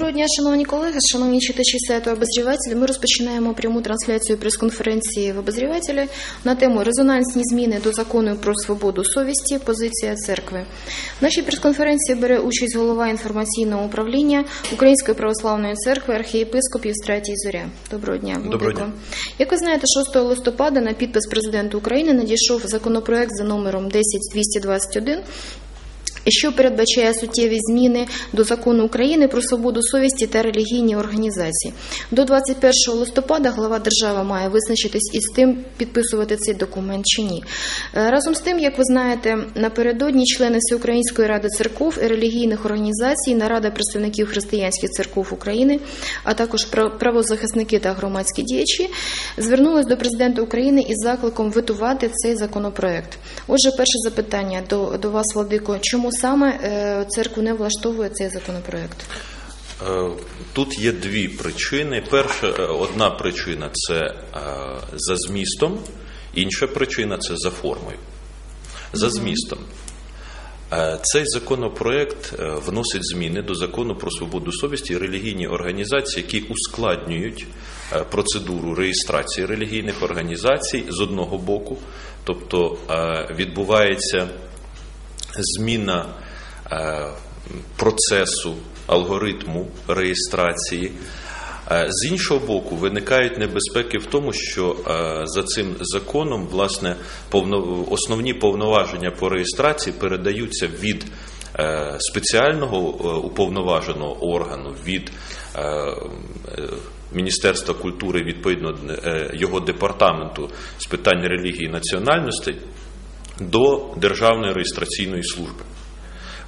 Доброго дня, шановні колеги, шановні читачі сайту обозрівателі. Ми розпочинаємо пряму трансляцію прес-конференції в обозрівателі на тему резонансні зміни до закону про свободу совісті. Позиція церкви. В нашій прес-конференції бере участь голова інформаційного управління Української православної церкви, архієпископ Євстратій Зоря. Доброго дня, Доброго дня. Як ви знаєте, 6 листопада на підпис президенту України надійшов законопроект за номером 10221 що передбачає суттєві зміни до закону України про свободу совісті та релігійні організації. До 21 листопада глава держави має визначитись із тим, підписувати цей документ чи ні. Е, Разом з тим, як ви знаєте, напередодні члени Всеукраїнської ради церков і релігійних організацій, нарада представників християнських церков України, а також правозахисники та громадські діячі звернулись до президента України із закликом витувати цей законопроект. Отже, перше запитання до, до вас, Владико, чому саме е, церкву не влаштовує цей законопроект? Е, Тут є дві причини. Перша е, одна причина це за змістом, інша причина це за формою. За змістом. Цей законопроект вносить зміни до закону про свободу совісті і релігійні організації, які ускладнюють процедуру реєстрації релігійних організацій з одного боку, тобто відбувається зміна е, процесу, алгоритму реєстрації. Е, З іншого боку, виникають небезпеки в тому, що е, за цим законом власне основні повноваження по реєстрації передаються від спеціального уповноваженого органу, від Міністерства культури, відповідно його департаменту з питань релігії і національностей до Державної реєстраційної служби.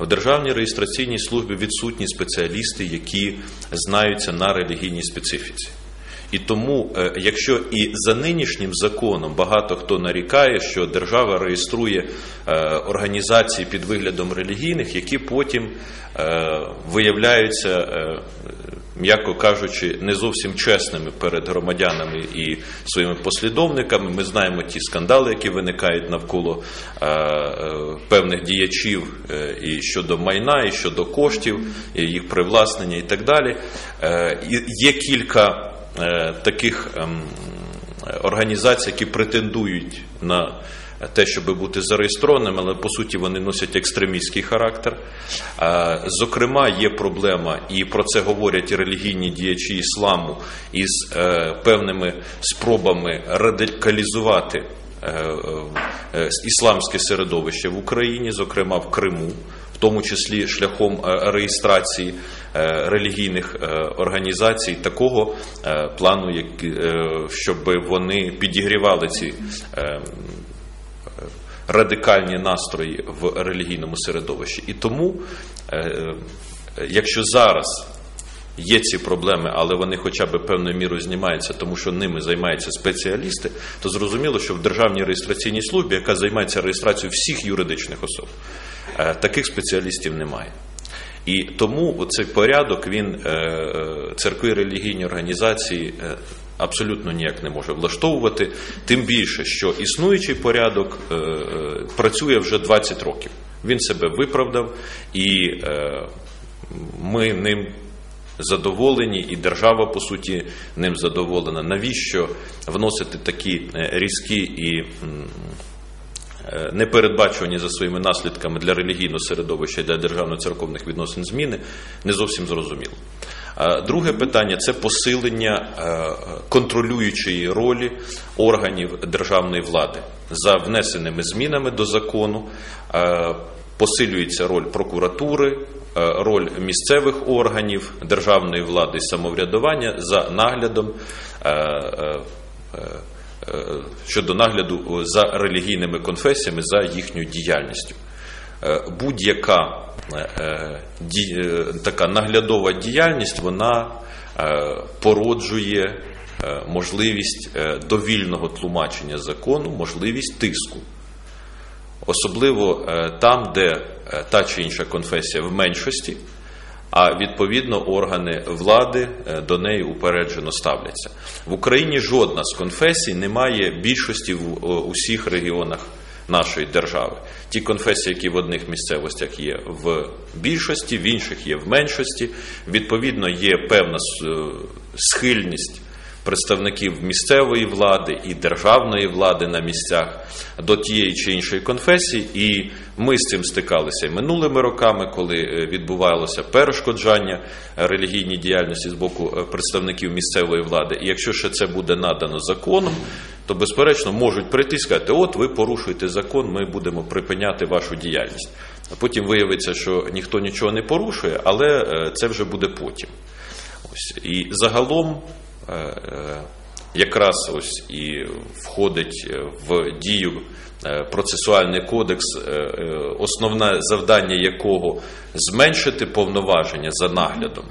В Державній реєстраційній службі відсутні спеціалісти, які знаються на релігійній специфіці. І тому, е, якщо і за нинішнім законом багато хто нарікає, що держава реєструє е, організації під виглядом релігійних, які потім е, виявляються, м'яко кажучи, не зовсім чесними перед громадянами і своїми послідовниками. Ми знаємо ті скандали, які виникають навколо е, е, певних діячів е, і щодо майна, і щодо коштів, і їх привласнення і так далі. Е, Є кілька е, таких ем, організацій, які претендують на те, щоб бути зареєстрованими, але по суті вони носять екстремістський характер. Зокрема, є проблема, і про це говорять релігійні діячі ісламу із е, певними спробами радикалізувати е, е, ісламське середовище в Україні, зокрема в Криму, в тому числі шляхом реєстрації релігійних організацій такого плану, щоб вони підігрівали ці. Радикальні настрої в релігійному середовищі. І тому, е, е, якщо зараз є ці проблеми, але вони хоча б певною мірою знімаються, тому що ними займаються спеціалісти, то зрозуміло, що в Державній реєстраційній службі, яка займається реєстрацією всіх юридичних особ, е, таких спеціалістів немає. І тому цей порядок він церкви релігійні організації абсолютно ніяк не може влаштовувати. Тим більше, що існуючий порядок е, е, працює вже 20 років. Він себе виправдав, і е, ми ним задоволені, і держава, по суті, ним задоволена. Навіщо вносити такі різкі і непередбачувані за своїми наслідками для релігійного середовища і для державно-церковних відносин зміни, не зовсім зрозуміло. Е, Друге питання це посилення е, контролюючої ролі органів державної влади. За внесеними змінами до закону е, посилюється роль прокуратури, роль місцевих органів державної влади і самоврядування за наглядом. Щодо нагляду за релігійними конфесіями за їхньою діяльністю. Е, Будь-яка е, е, така наглядова діяльність вона породжує можливість довільного тлумачення закону, можливість тиску. Особливо там, де та чи інша конфесія в меншості, а відповідно органи влади до неї упереджено ставляться. В Україні жодна з конфесій не має більшості в усіх регіонах нашої держави. Ті конфесії, які в одних місцевостях є в більшості, в інших є в меншості. Відповідно, є певна е, схильність представників місцевої влади і державної влади на місцях до тієї чи іншої конфесії, і ми з цим стикалися і минулими роками, коли е, відбувалося перешкоджання релігійній діяльності з боку е, представників місцевої влади. І якщо ще це буде надано законом, то безперечно можуть прийти і сказати: от ви порушуєте закон, ми будемо припиняти вашу діяльність. А потім виявиться, що ніхто нічого не порушує, але е, це вже буде потім. Ось і загалом. е, е, Якраз ось і входить в дію процесуальний кодекс, основне завдання якого зменшити повноваження за наглядом.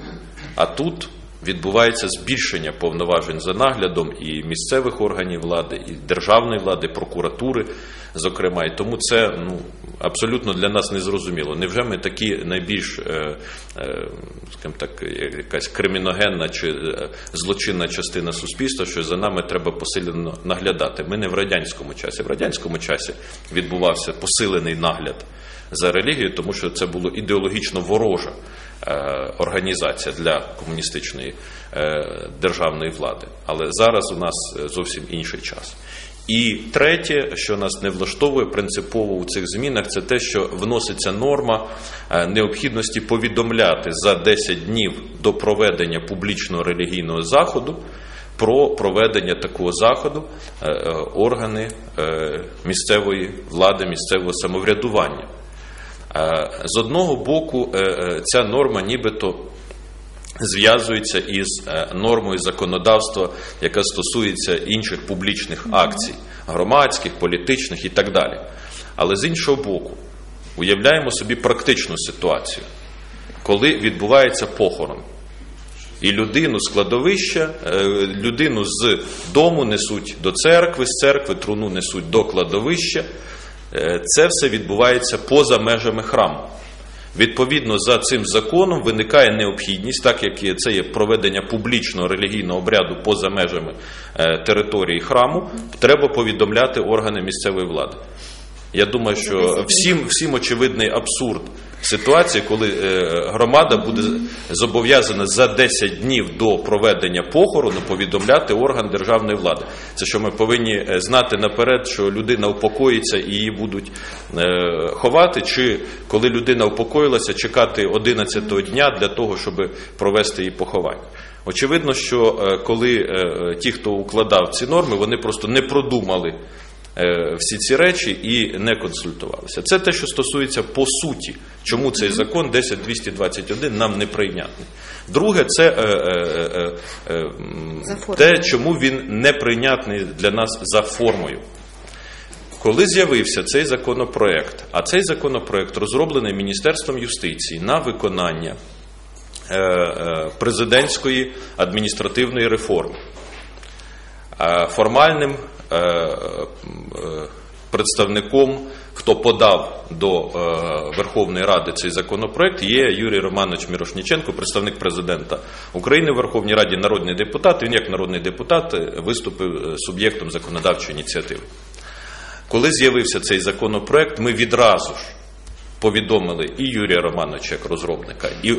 А тут відбувається збільшення повноважень за наглядом і місцевих органів влади, і державної влади, прокуратури, зокрема. І тому це ну, абсолютно для нас незрозуміло. Невже ми такі найбільш е, е, скажімо так, якась криміногенна чи е, злочинна частина суспільства, що за нами треба посилено наглядати? Ми не в радянському часі. В радянському часі відбувався посилений нагляд за релігією, тому що це було ідеологічно ворожа е, організація для комуністичної е, державної влади. Але зараз у нас е, зовсім інший час. І третє, що нас не влаштовує принципово у цих змінах, це те, що вноситься норма е, необхідності повідомляти за 10 днів до проведення публічного релігійного заходу про проведення такого заходу е, е, органи е, місцевої влади, місцевого самоврядування. З одного боку, е, е, ця норма нібито зв'язується із е, нормою законодавства, яка стосується інших публічних акцій, громадських, політичних і так далі. Але з іншого боку, уявляємо собі практичну ситуацію, коли відбувається похорон. І людину з кладовища, людину з дому несуть до церкви, з церкви труну несуть до кладовища. Е, Це все відбувається поза межами храму. Відповідно, за цим законом виникає необхідність, так як це є проведення публічного релігійного обряду поза межами е, території храму, треба повідомляти органи місцевої влади. Я думаю, що всім, всім очевидний абсурд ситуації, коли е, громада буде зобов'язана за 10 днів до проведення похорону повідомляти орган державної влади. Це що ми повинні е, знати наперед, що людина упокоїться і її будуть е, ховати, чи коли людина упокоїлася, чекати 11-го дня для того, щоб провести її поховання. Очевидно, що коли ті, хто укладав ці норми, вони просто не продумали всі ці речі і не консультувалися. Це те, що стосується по суті, чому цей закон 10221 нам не прийнятний. Друге, це е, е, е, е, те, чому він не прийнятний для нас за формою. Коли з'явився цей законопроект, а цей законопроект розроблений Міністерством юстиції на виконання е, е, президентської адміністративної реформи, Е, формальним е, е, представником, хто подав до е, Верховної Ради цей законопроект, є Юрій Романович Мірошніченко, представник президента України в Верховній Раді, народний депутат. Він як народний депутат е, виступив е, суб'єктом законодавчої ініціативи. Коли з'явився цей законопроект, ми відразу ж повідомили і Юрія Романовича як розробника, і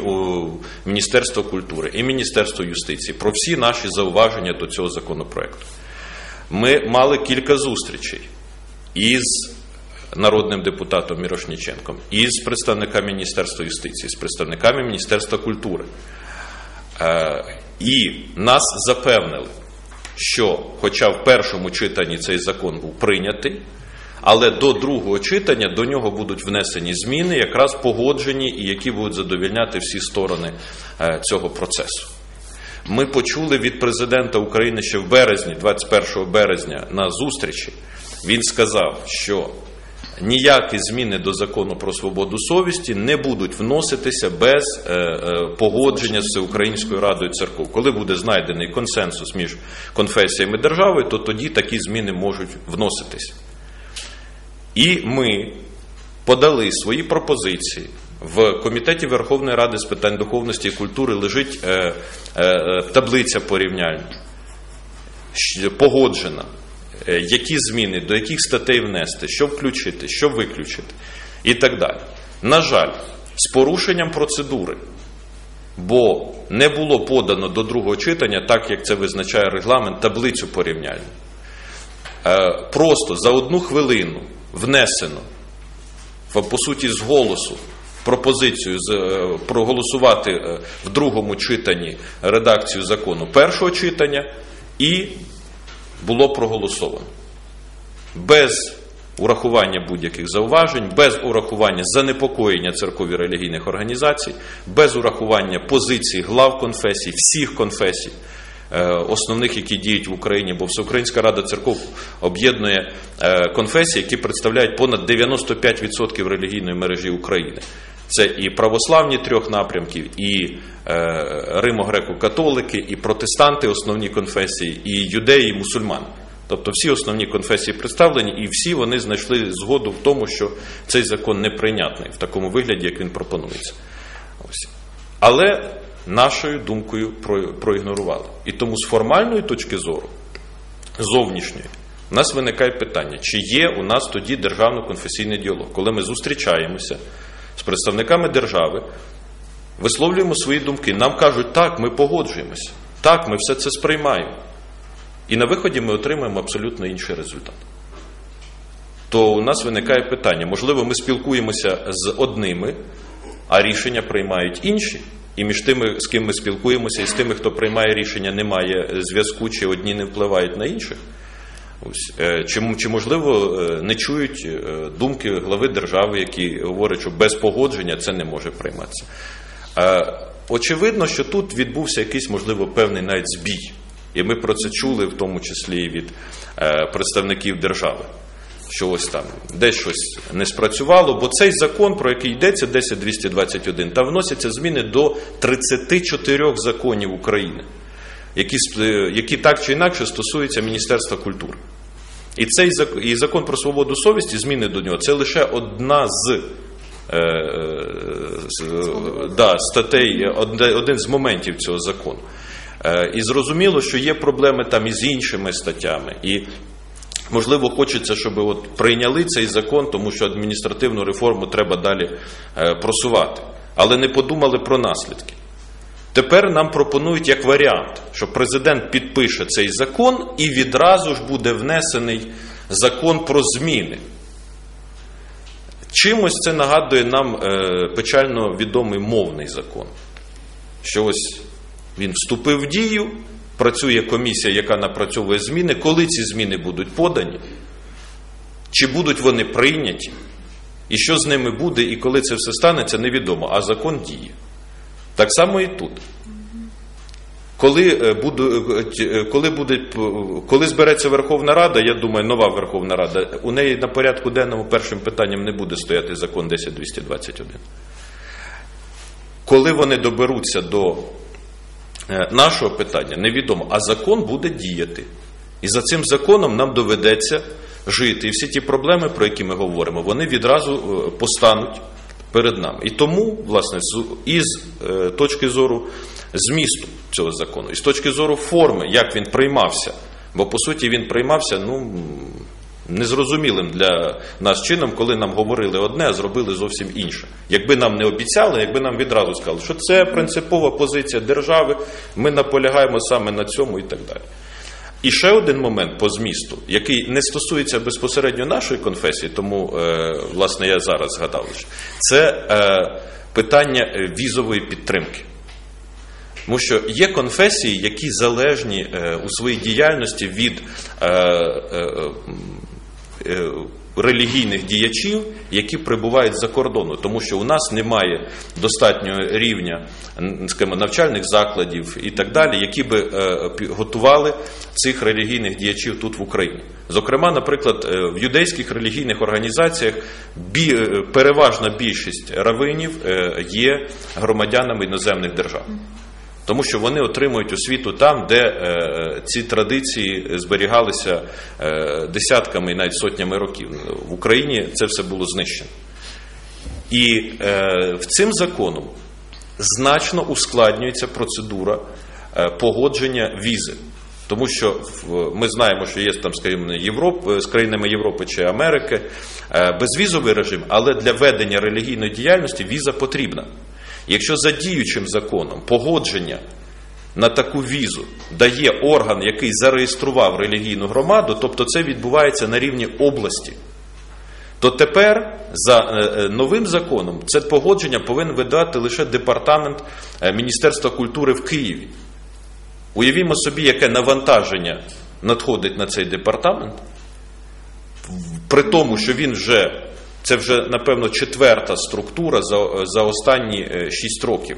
Міністерство культури, і Міністерство юстиції про всі наші зауваження до цього законопроекту. Ми мали кілька зустрічей із народним депутатом Мірошніченком, із представниками Міністерства юстиції, з представниками Міністерства культури. Е, І нас запевнили, що, хоча в першому читанні цей закон був прийнятий, але до другого читання до нього будуть внесені зміни, якраз погоджені і які будуть задовільняти всі сторони е, цього процесу. Ми почули від президента України ще в березні, 21 березня, на зустрічі. Він сказав, що ніякі зміни до закону про свободу совісті не будуть вноситися без е, е, погодження з Всеукраїнською радою церков. Коли буде знайдений консенсус між конфесіями держави, то тоді такі зміни можуть вноситися. І ми подали свої пропозиції. В комітеті Верховної Ради з питань духовності і культури лежить е, е, таблиця порівняльна, погоджена е, які зміни, до яких статей внести, що включити, що виключити і так далі. На жаль, з порушенням процедури, бо не було подано до другого читання, так як це визначає регламент, таблицю порівняльну. Е, Просто за одну хвилину внесено по суті з голосу пропозицію е, проголосувати е, в другому читанні редакцію закону першого читання і було проголосовано. Без урахування будь-яких зауважень, без урахування занепокоєння церков і релігійних організацій, без урахування позицій глав конфесій, всіх конфесій, е, основних, які діють в Україні, бо Всеукраїнська Рада церков об'єднує конфесії, які представляють понад 95% релігійної мережі України. Це і православні трьох напрямків, і е, римо-греко-католики, і протестанти, основні конфесії, і юдеї, і мусульмани. Тобто всі основні конфесії представлені, і всі вони знайшли згоду в тому, що цей закон неприйнятний в такому вигляді, як він пропонується. Ось. Але нашою думкою про- проігнорували. І тому з формальної точки зору, зовнішньої, у нас виникає питання, чи є у нас тоді державно-конфесійний діалог, коли ми зустрічаємося з представниками держави, висловлюємо свої думки, нам кажуть, так, ми погоджуємося, так, ми все це сприймаємо. І на виході ми отримаємо абсолютно інший результат. То у нас виникає питання: можливо, ми спілкуємося з одними, а рішення приймають інші. І між тими, з ким ми спілкуємося, і з тими, хто приймає рішення, немає зв'язку, чи одні не впливають на інших. Ось. Е, Чи, чи можливо е, не чують е, думки глави держави, які говорять, що без погодження це не може прийматися. Очевидно, що тут відбувся якийсь, можливо, певний навіть збій. І ми про це чули, в тому числі і від представників держави. Що ось там десь щось не спрацювало, бо цей закон, про який йдеться, 10221, там вносяться зміни до 34 законів України, які, які так чи інакше стосуються Міністерства культури. І цей і закон про свободу совісті, зміни до нього, це лише одна з, е, е, е, да, статей, один з моментів цього закону. І зрозуміло, що є проблеми там і з іншими статтями. І можливо хочеться, щоб от прийняли цей закон, тому що адміністративну реформу треба далі просувати. Але не подумали про наслідки. Тепер нам пропонують як варіант, що президент підпише цей закон і відразу ж буде внесений закон про зміни. Чимось це нагадує нам е, печально відомий мовний закон. Що ось він вступив в дію, працює комісія, яка напрацьовує зміни. Коли ці зміни будуть подані, чи будуть вони прийняті, і що з ними буде, і коли це все станеться, невідомо, а закон діє. Так само і тут. Коли, е, буду, е, е, коли, буде, коли збереться Верховна Рада, я думаю, нова Верховна Рада, у неї на порядку денному першим питанням не буде стояти закон 10221. Коли вони доберуться до нашого питання, невідомо, а закон буде діяти. І за цим законом нам доведеться жити. І всі ті проблеми, про які ми говоримо, вони відразу постануть перед нами. І тому, власне, із точки зору змісту цього закону, і з точки зору форми, як він приймався, бо по суті він приймався, ну. Незрозумілим для нас чином, коли нам говорили одне, а зробили зовсім інше. Якби нам не обіцяли, якби нам відразу сказали, що це принципова позиція держави, ми наполягаємо саме на цьому і так далі. І ще один момент по змісту, який не стосується безпосередньо нашої конфесії, тому е, власне я зараз згадав це е, питання візової підтримки. Тому що є конфесії, які залежні е, у своїй діяльності від е, е, релігійних діячів, які прибувають за кордону, тому що у нас немає достатнього рівня скажімо, навчальних закладів і так далі, які би готували цих релігійних діячів тут в Україні. Зокрема, наприклад, в юдейських релігійних організаціях переважна більшість равинів є громадянами іноземних держав. Тому що вони отримують освіту там, де е, ці традиції зберігалися е, десятками і навіть сотнями років. В Україні це все було знищено. І е, в цим законом значно ускладнюється процедура погодження візи. Тому що ми знаємо, що є там, скажімо, Європ, з країнами Європи чи Америки безвізовий режим, але для ведення релігійної діяльності віза потрібна. Якщо за діючим законом погодження на таку візу дає орган, який зареєстрував релігійну громаду, тобто це відбувається на рівні області, то тепер за е, е, новим законом це погодження повинен видати лише департамент е, Міністерства культури в Києві. Уявімо собі, яке навантаження надходить на цей департамент, при тому, що він вже це вже напевно четверта структура за, за останні е, шість років.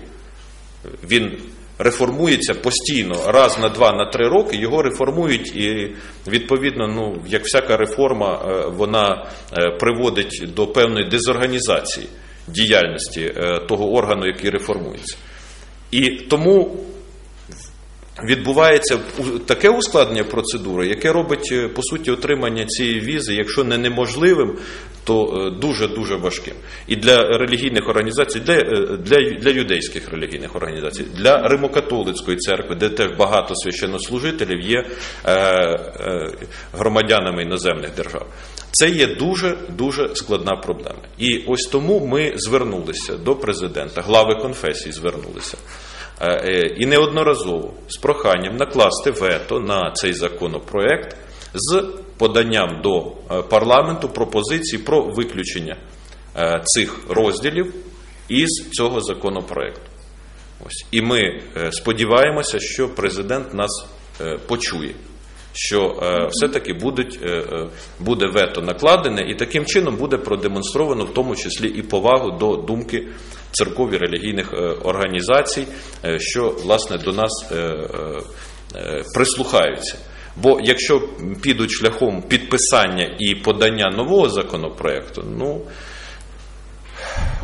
Він реформується постійно, раз на два, на три роки його реформують, і відповідно, ну як всяка реформа, е, вона е, приводить до певної дезорганізації діяльності е, того органу, який реформується. І тому відбувається таке ускладнення процедури, яке робить е, по суті отримання цієї візи, якщо не неможливим, то дуже дуже важким. І для релігійних організацій, для, е, для, для юдейських релігійних організацій, для Римокатолицької церкви, де теж багато священнослужителів є е, е, громадянами іноземних держав. Це є дуже дуже складна проблема. І ось тому ми звернулися до президента, глави конфесій звернулися. Е, е, І неодноразово з проханням накласти вето на цей законопроект з поданням до е, парламенту пропозицій про виключення цих розділів із цього законопроекту. Ось. І ми сподіваємося, що президент нас почує, що все-таки буде вето накладене, і таким чином буде продемонстровано в тому числі і повагу до думки церков і релігійних е, організацій, е, що власне до нас е, прислухаються. Бо якщо підуть шляхом підписання і подання нового законопроекту, ну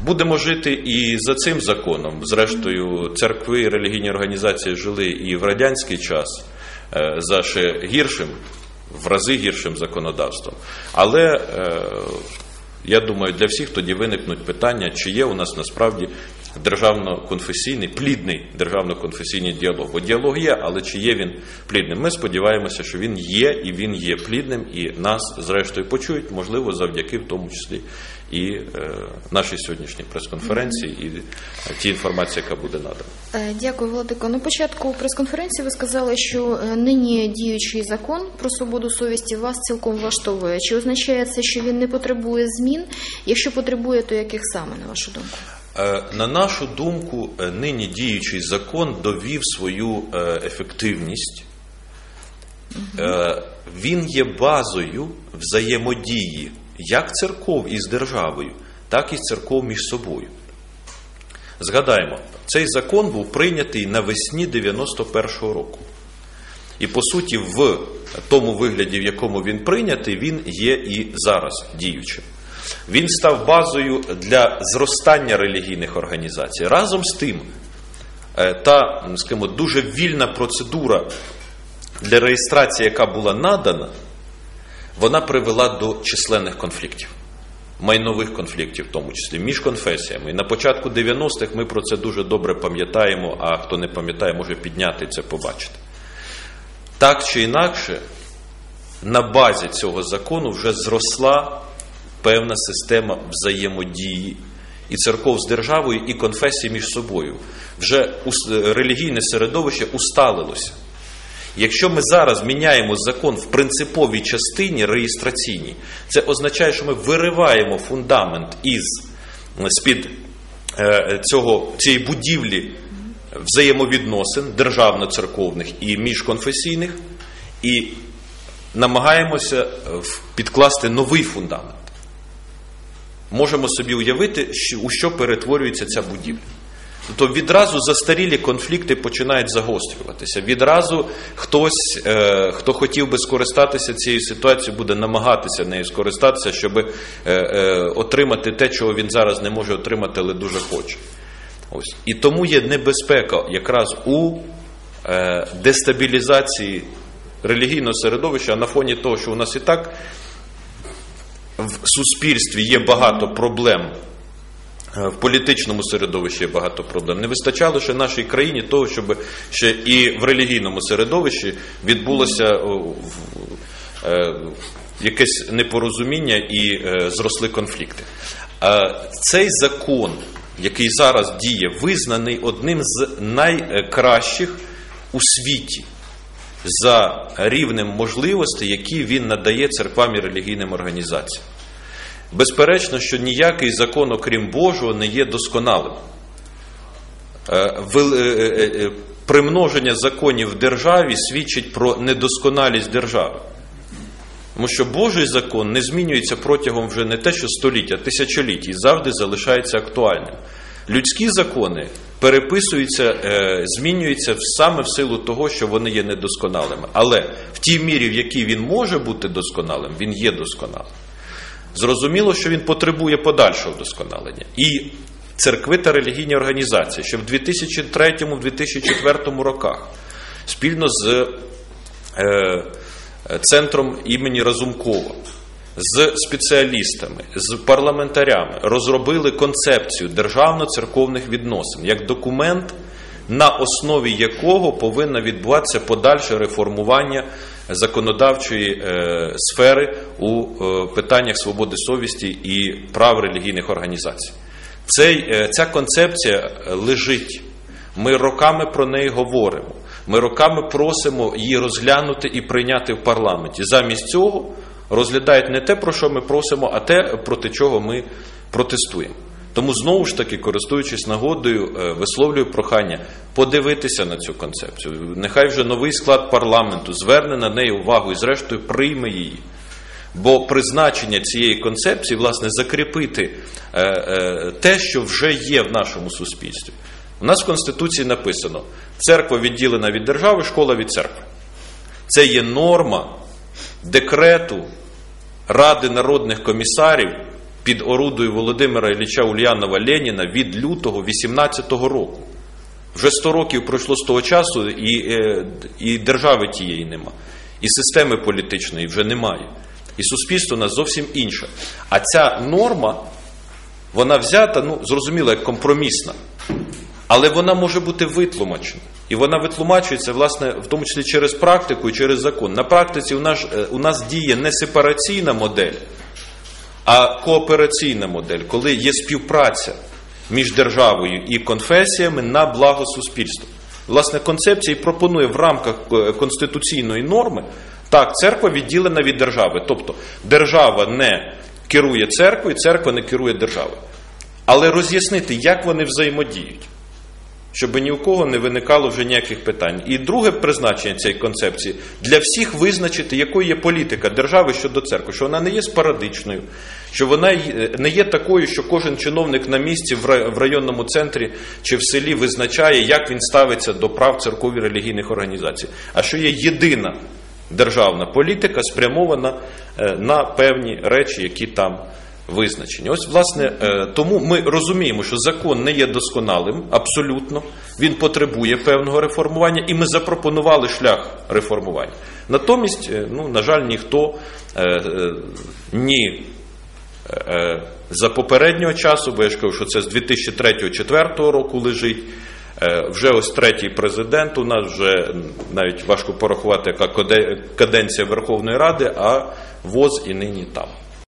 будемо жити і за цим законом. Зрештою, церкви і релігійні організації жили і в радянський час за ще гіршим, в рази гіршим законодавством. Але я думаю, для всіх тоді виникнуть питання, чи є у нас насправді державно-конфесійний, плідний державно-конфесійний діалог. Бо діалог є, але чи є він плідним? Ми сподіваємося, що він є і він є плідним, і нас, зрештою, почують, можливо, завдяки в тому числі і е, нашій сьогоднішній прес-конференції, і тій інформації, яка буде надана. Е, Дякую, Владико. На початку прес-конференції ви сказали, що е, нині діючий закон про свободу совісті вас цілком влаштовує. Чи означає це, що він не потребує змін? Якщо потребує, то яких саме, на вашу думку? На нашу думку, нині діючий закон довів свою ефективність. Він є базою взаємодії як церков із державою, так і церков між собою. Згадаємо, цей закон був прийнятий навесні 91-го року. І по суті, в тому вигляді, в якому він прийнятий, він є і зараз діючим. Він став базою для зростання релігійних організацій. Разом з тим, е, та скажімо, дуже вільна процедура для реєстрації, яка була надана, вона привела до численних конфліктів, майнових конфліктів, в тому числі між конфесіями. І на початку 90-х ми про це дуже добре пам'ятаємо, а хто не пам'ятає, може підняти це побачити. Так чи інакше, на базі цього закону вже зросла певна система взаємодії і церков з державою, і конфесій між собою. Вже релігійне середовище усталилося. Якщо ми зараз міняємо закон в принциповій частині реєстраційній, це означає, що ми вириваємо фундамент із з-під е, цього, цієї будівлі взаємовідносин державно-церковних і міжконфесійних, і намагаємося е, підкласти новий фундамент. Можемо собі уявити, у що перетворюється ця будівля. Тобто відразу застарілі конфлікти починають загострюватися. Відразу хтось, е, хто хотів би скористатися цією ситуацією, буде намагатися нею скористатися, щоб е, е, отримати те, чого він зараз не може отримати, але дуже хоче. Ось. І тому є небезпека якраз у дестабілізації релігійного середовища, на фоні того, що у нас і так в суспільстві є багато проблем В політичному середовищі багато проблем. Не вистачало ще нашій країні того, щоб ще і в релігійному середовищі відбулося в- е, якесь непорозуміння і е, зросли конфлікти. Е, Цей закон, який зараз діє, визнаний одним з найкращих у світі за рівнем можливостей, які він надає церквам і релігійним організаціям. Безперечно, що ніякий закон, окрім Божого, не є досконалим. Е, е, е, Примноження законів в державі свідчить про недосконалість держави. Тому що Божий закон не змінюється протягом вже не те, що століття, а тисячоліть і завжди залишається актуальним. Людські закони переписуються, змінюються саме в силу того, що вони є недосконалими. Але в тій мірі, в якій він може бути досконалим, він є досконалим. Зрозуміло, що він потребує подальшого вдосконалення. І церкви та релігійні організації, що в 2003-2004 роках спільно з е, центром імені Разумкова, з спеціалістами, з парламентарями розробили концепцію державно-церковних відносин як документ, на основі якого повинно відбуватися подальше реформування законодавчої е, сфери у е, питаннях свободи совісті і прав релігійних організацій. Цей, е, ця концепція лежить. Ми роками про неї говоримо. Ми роками просимо її розглянути і прийняти в парламенті. Замість цього розглядають не те, про що ми просимо, а те, проти чого ми протестуємо. Тому знову ж таки, користуючись нагодою, висловлюю прохання подивитися на цю концепцію. Нехай вже новий склад парламенту зверне на неї увагу і, зрештою, прийме її. Бо призначення цієї концепції, власне, закріпити е, е, те, що вже є в нашому суспільстві. У нас в Конституції написано: церква відділена від держави, школа від церкви. Це є норма декрету Ради народних комісарів під орудою Володимира Ілліча Ульянова Леніна від лютого 18-го року. Вже 100 років пройшло з того часу, і, е, і держави тієї нема, і системи політичної вже немає. І суспільство у нас зовсім інше. А ця норма, вона взята, ну, зрозуміло, як компромісна. Але вона може бути витлумачена. І вона витлумачується, власне, в тому числі через практику і через закон. На практиці у нас, е, у нас діє не сепараційна модель, а коопераційна модель, коли є співпраця між державою і конфесіями на благо суспільства. Власне, концепція і пропонує в рамках е, конституційної норми так, церква відділена від держави. Тобто держава не керує церквою, церква не керує державою. Але роз'яснити, як вони взаємодіють щоб ні у кого не виникало вже ніяких питань. І друге призначення цієї концепції для всіх визначити, якою є політика держави щодо церкви, що вона не є спорадичною, що вона не є такою, що кожен чиновник на місці в районному центрі чи в селі визначає, як він ставиться до прав церков і релігійних організацій, а що є єдина державна політика, спрямована е, на певні речі, які там визначені. Ось, власне, е, тому ми розуміємо, що закон не є досконалим, абсолютно. Він потребує певного реформування, і ми запропонували шлях реформування. Натомість, е, ну, на жаль, ніхто ні за попереднього часу, бо я ж кажу, що це з 2003-2004 року лежить. Е, Вже ось третій президент. У нас вже навіть важко порахувати, яка каденція Верховної Ради, а ВОЗ і нині там.